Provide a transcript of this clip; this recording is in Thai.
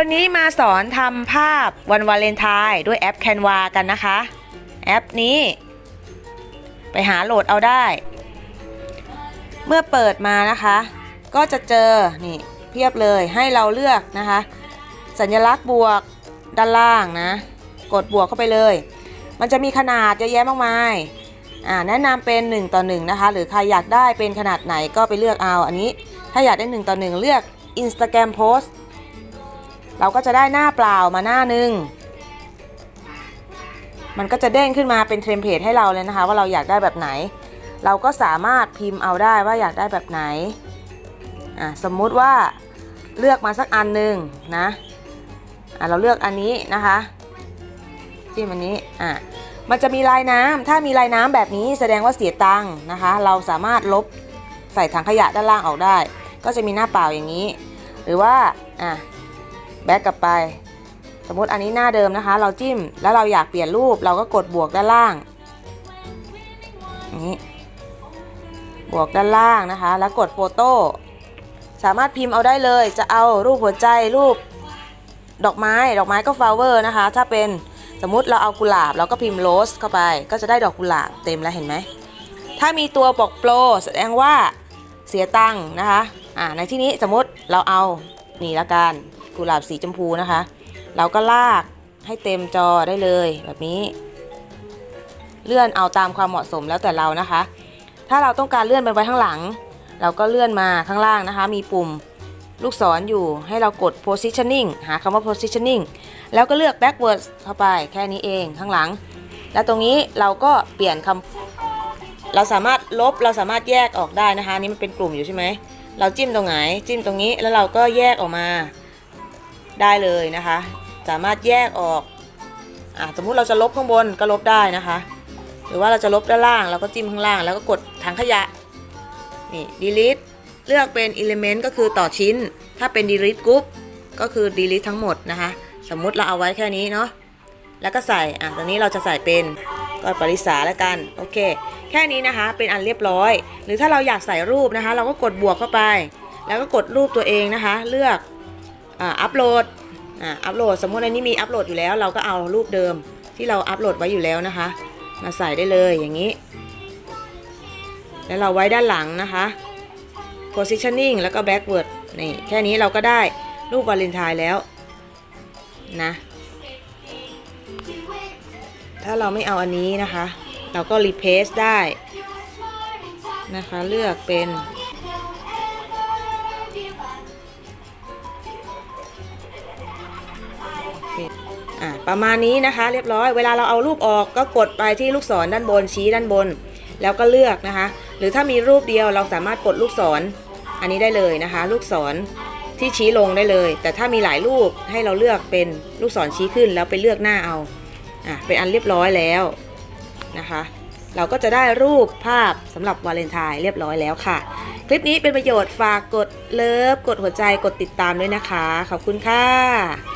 วันนี้มาสอนทำภาพวันวาเลนไทน์ด้วยแอป Canva กันนะคะ แอปนี้ ไปหาโหลดเอาได้ เมื่อเปิดมานะคะ ก็จะเจอนี่เพียบเลยให้เราเลือกนะคะ สัญลักษณ์บวกด้านล่างนะ กดบวกเข้าไปเลย มันจะมีขนาดเยอะแยะมากมายอ่าแนะนำเป็น 1 ต่อ 1 นะคะ หรือใครอยากได้เป็นขนาดไหนก็ไปเลือกเอาอันนี้ ถ้าอยากได้ 1 ต่อ 1 เลือก Instagram Post เราก็จะได้หน้าเปล่ามาหน้าหนึ่งมันก็จะเด้งขึ้นมาเป็นเทมเพลตให้เราเลยนะคะ ว่าเราอยากได้แบบไหน เราก็สามารถพิมพ์เอาได้ว่าอยากได้แบบไหนอะสมมุติว่าเลือกมาสักอันหนึ่งนะอะเราเลือกอันนี้นะคะจิ้มอันนี้อะมันจะมีลายน้ำถ้ามีลายน้ำแบบนี้แสดงว่าเสียตังค์นะคะ เราสามารถลบใส่ถังขยะด้านล่างออกได้ ก็จะมีหน้าเปล่าอย่างนี้ หรือว่าอะ แบ็กกลับไป สมมติอันนี้หน้าเดิมนะคะ เราจิ้มแล้วเราอยากเปลี่ยนรูปเราก็กดบวกด้านล่างอย่างนี้บวกด้านล่างนะคะ แล้วกดโฟโต้สามารถพิมพ์เอาได้เลยจะเอารูปหัวใจรูปดอกไม้ดอกไม้ก็ฟลาวเวอร์นะคะ ถ้าเป็นสมมุติเราเอากุหลาบ เราก็พิมพ์โรสเข้าไป ก็จะได้ดอกกุหลาบเต็มแล้วเห็นไหม ถ้ามีตัวบอกโปรแสดงว่าเสียตังค์นะคะอ่าในที่นี้สมมติเราเอานี่ละกัน กุหลาบสีชมพูนะคะ เราก็ลากให้เต็มจอได้เลยแบบนี้ เลื่อนเอาตามความเหมาะสมแล้วแต่เรานะคะ ถ้าเราต้องการเลื่อนไปไว้ข้างหลัง เราก็เลื่อนมาข้างล่างนะคะ มีปุ่มลูกศรออยู่ให้เรากด positioning หาคำว่า positioning แล้วก็เลือก backwards เข้าไปแค่นี้เองข้างหลัง แล้วตรงนี้เราก็เปลี่ยนคำเราสามารถลบเราสามารถแยกออกได้นะคะนนี่มันเป็นกลุ่มอยู่ใช่ไหมเราจิ้มตรงไหนจิ้มตรงนี้แล้วเราก็แยกออกมา ได้เลยนะคะ สามารถแยกออกอะสมมุติเราจะลบข้างบนก็ลบได้นะคะ หรือว่าเราจะลบด้านล่างเราก็จิ้มข้างล่าง แล้วก็กดถังขยะนี่ delete เลือกเป็น element ก็คือต่อชิ้น ถ้าเป็น delete group ก็คือ delete ทั้งหมดนะคะ สมมุติเราเอาไว้แค่นี้เนาะแล้วก็ใส่อะตอนนี้เราจะใส่เป็นก็ปริษาแล้วกันโอเค แค่นี้นะคะเป็นอันเรียบร้อย หรือถ้าเราอยากใส่รูปนะคะ เราก็กดบวกเข้าไป แล้วก็กดรูปตัวเองนะคะ เลือก อ่าอัปโหลดอ่าอัปโหลดสมมติในนี้มีอัปโหลดอยู่แล้ว เราก็เอารูปเดิมที่เราอัปโหลดไว้อยู่แล้วนะคะ มาใส่ได้เลยอย่างนี้ แล้วเราไว้ด้านหลังนะคะ positioning แล้วก็ backward นี่แค่นี้เราก็ได้รูปวาเลนไทน์แล้วนะถ้าเราไม่เอาอันนี้นะคะ เราก็ replace ได้นะคะ เลือกเป็น อะประมาณนี้นะคะ เรียบร้อยเวลาเราเอารูปออกก็กดไปที่ลูกศรด้านบนชี้ด้านบน แล้วก็เลือกนะคะ หรือถ้ามีรูปเดียวเราสามารถกดลูกศรอันนี้ได้เลยนะคะ ลูกศรที่ชี้ลงได้เลย แต่ถ้ามีหลายรูปให้เราเลือกเป็นลูกศรชี้ขึ้นแล้วไปเลือกหน้าเอาอะเป็นอันเรียบร้อยแล้วนะคะ เราก็จะได้รูปภาพสำหรับวาเลนไทน์เรียบร้อยแล้วค่ะ คลิปนี้เป็นประโยชน์ฝากกดเลิฟกดหัวใจกดติดตามด้วยนะคะ ขอบคุณค่ะ